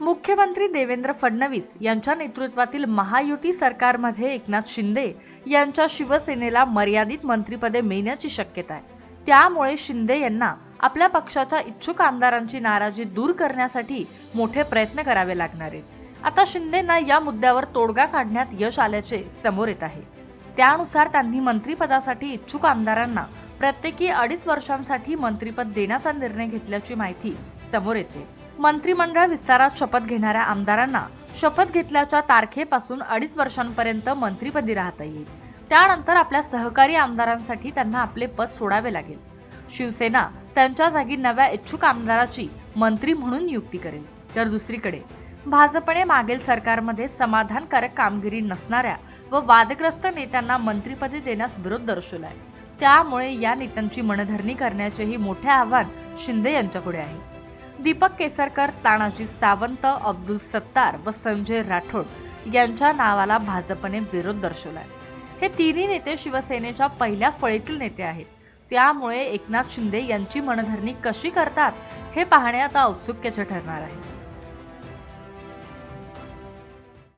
मुख्यमंत्री देवेंद्र फडणवीस यांच्या नेतृत्वातील महायुती सरकारमध्ये एकनाथ शिंदे यांच्या शिवसेनेला मर्यादित मंत्रिपदे मिळण्याची शक्यता आहे. त्यामुळे शिंदे यांना आपल्या पक्षाच्या इच्छुक आमदारांची नाराजी दूर करण्यासाठी मोठे प्रयत्न करावे लागणार आहेत. आता शिंदेना या मुद्द्यावर तोडगा काढण्यात यश आल्याचे समोर येत आहे. त्यानुसार त्यांनी मंत्रिपदासाठी इच्छुक आमदारांना प्रत्येकी अडीच वर्षांसाठी मंत्रिपद देण्याचा निर्णय घेतल्याची माहिती समोर येते. मंत्रिमंडळ विस्तारात शपथ घेणाऱ्या आमदारांना शपथ घेतल्याच्या तारखेपासून अडीच वर्षांपर्यंत मंत्रीपदी राहता येईल. त्यानंतर आपल्या सहकारी आमदारांसाठी त्यांना आपले पद सोडावे लागेल. शिवसेना त्यांच्या जागी नव्या इच्छुक आमदाराची मंत्री म्हणून नियुक्ती करेल. तर दुसरीकडे भाजपने मागील सरकारमध्ये समाधानकारक कामगिरी नसणाऱ्या व वादग्रस्त नेत्यांना मंत्रिपदे देण्यास विरोध दर्शवलाय. त्यामुळे या नेत्यांची मनधरणी करण्याचेही मोठे आव्हान शिंदे यांच्यापुढे आहे. दीपक केसरकर तानाजी सावंत अब्दुल सत्तार व संजय राठोड यांच्या नावाला भाजपने विरोध दर्शवलाय. हे तिन्ही नेते शिवसेनेच्या पहिल्या फळीतील नेते आहेत. त्यामुळे एकनाथ शिंदे यांची मनधरणी कशी करतात हे पाहणे आता औत्सुक्याचे ठरणार आहे.